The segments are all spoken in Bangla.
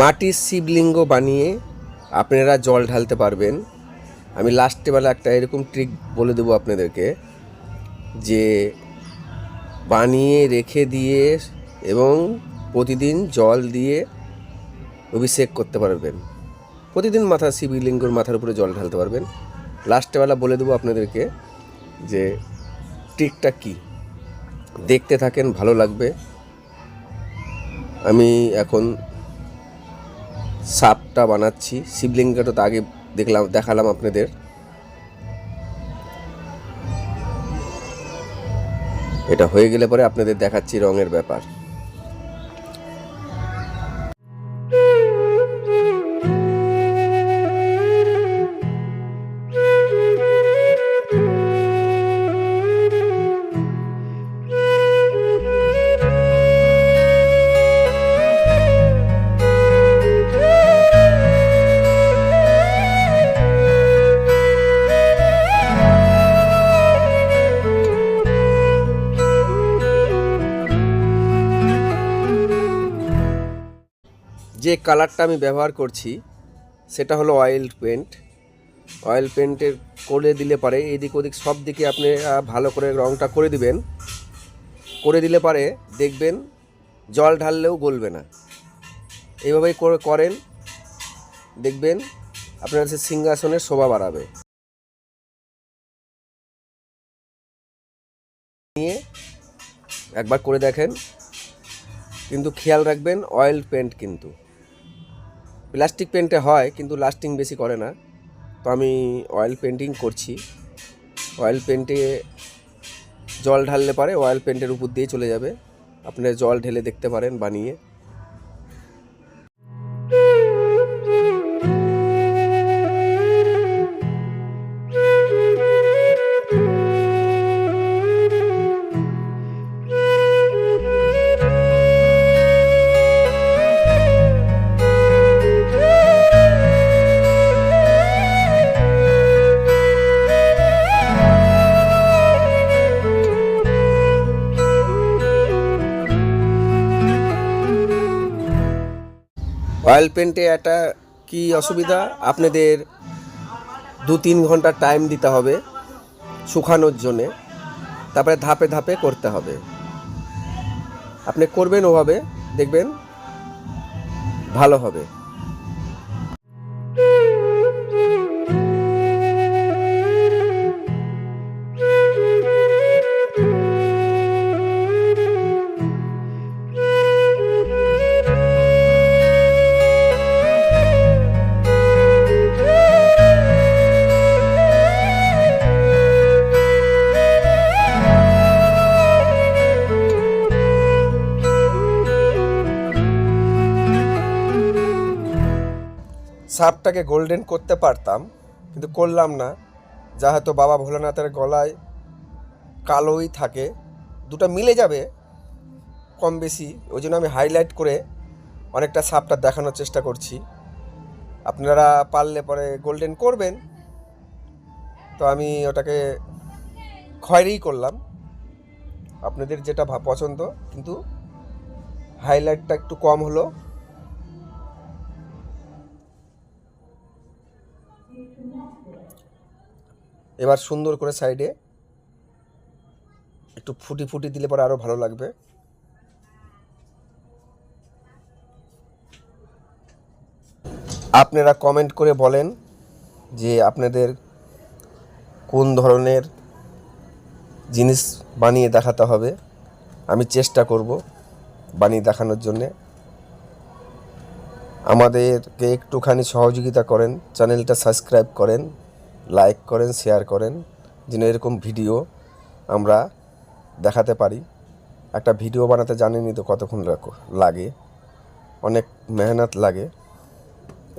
মাটির শিবলিঙ্গ বানিয়ে আপনারা জল ঢালতে পারবেন। আমি লাস্টে বেলা একটা এরকম ট্রিক বলে দেবো আপনাদেরকে, যে বানিয়ে রেখে দিয়ে এবং প্রতিদিন জল দিয়ে অভিষেক করতে পারবেন। প্রতিদিন মাথা, শিবলিঙ্গর মাথার উপরে জল ঢালতে পারবেন। লাস্টবেলা বলে দেবো আপনাদেরকে যে ট্রিকটা কী। দেখতে থাকেন, ভালো লাগবে। আমি এখন সাপটা বানাচ্ছি। শিবলিঙ্গটা তো আগে দেখলাম, দেখালাম আপনাদের। এটা হয়ে গেলে পরে আপনাদের দেখাচ্ছি রঙের ব্যাপার। যে কালারটা আমি ব্যবহার করছি, সেটা হলো অয়েল পেন্ট অয়েল পেন্টের করে দিলে পারে, এদিক ওদিক সব দিকে আপনি ভালো করে রঙটা করে দিবেন। করে দিলে পারে, দেখবেন জল ঢাললেও গলবে না। এইভাবেই করেন, দেখবেন আপনার সে সিংহাসনের শোভা বাড়াবে। নিয়ে একবার করে দেখেন, কিন্তু খেয়াল রাখবেন অয়েল পেন্ট কিন্তু। প্লাস্টিক পেন্টে হয়, কিন্তু লাস্টিং বেশি করে না। তো আমি অয়েল পেন্টিং করছি। অয়েল পেন্টে জল ঢাললে পারে অয়েল পেন্টের উপর দিয়ে চলে যাবে। আপনারা জল ঢেলে দেখতে পারেন বানিয়ে। অয়েল পেন্টে একটা কি অসুবিধা? আপনাদের দু তিন ঘণ্টা টাইম দিতে হবে শুকানোর জন্যে। তারপরে ধাপে ধাপে করতে হবে। আপনি করবেন ওভাবে দেখবেন ভালো হবে। সাপটাকে গোল্ডেন করতে পারতাম, কিন্তু করলাম না। যা হয়তো বাবা ভোলানাথের গলায় কালোই থাকে, দুটো মিলে যাবে কম বেশি। ওই জন্য আমি হাইলাইট করে অনেকটা সাপটা দেখানোর চেষ্টা করছি। আপনারা পারলে পরে গোল্ডেন করবেন। তো আমি ওটাকে খয়েরি করলাম। আপনাদের যেটা পছন্দ, কিন্তু হাইলাইটটা একটু কম হলো। এবার সুন্দর করে সাইডে একটু ফুটি ফুটি দিলে পরে আরও ভালো লাগবে। আপনারা কমেন্ট করে বলেন যে আপনাদের কোন ধরনের জিনিস বানিয়ে দেখাতে হবে। আমি চেষ্টা করব বানিয়ে দেখানোর জন্যে। আমাদেরকে একটুখানি সহযোগিতা করেন, চ্যানেলটা সাবস্ক্রাইব করেন। লাইক করেন শেয়ার করেন, যেন এরকম ভিডিও আমরা দেখাতে পারি। একটা ভিডিও বানাতে জানেনই তো কতক্ষণ লাগে। অনেক মেহনত লাগে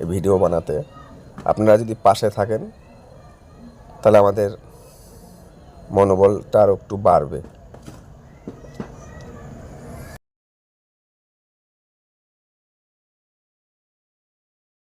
এই ভিডিও বানাতে। আপনারা যদি পাশে থাকেন, তাহলে আমাদের মনোবলটা আরও একটু বাড়বে।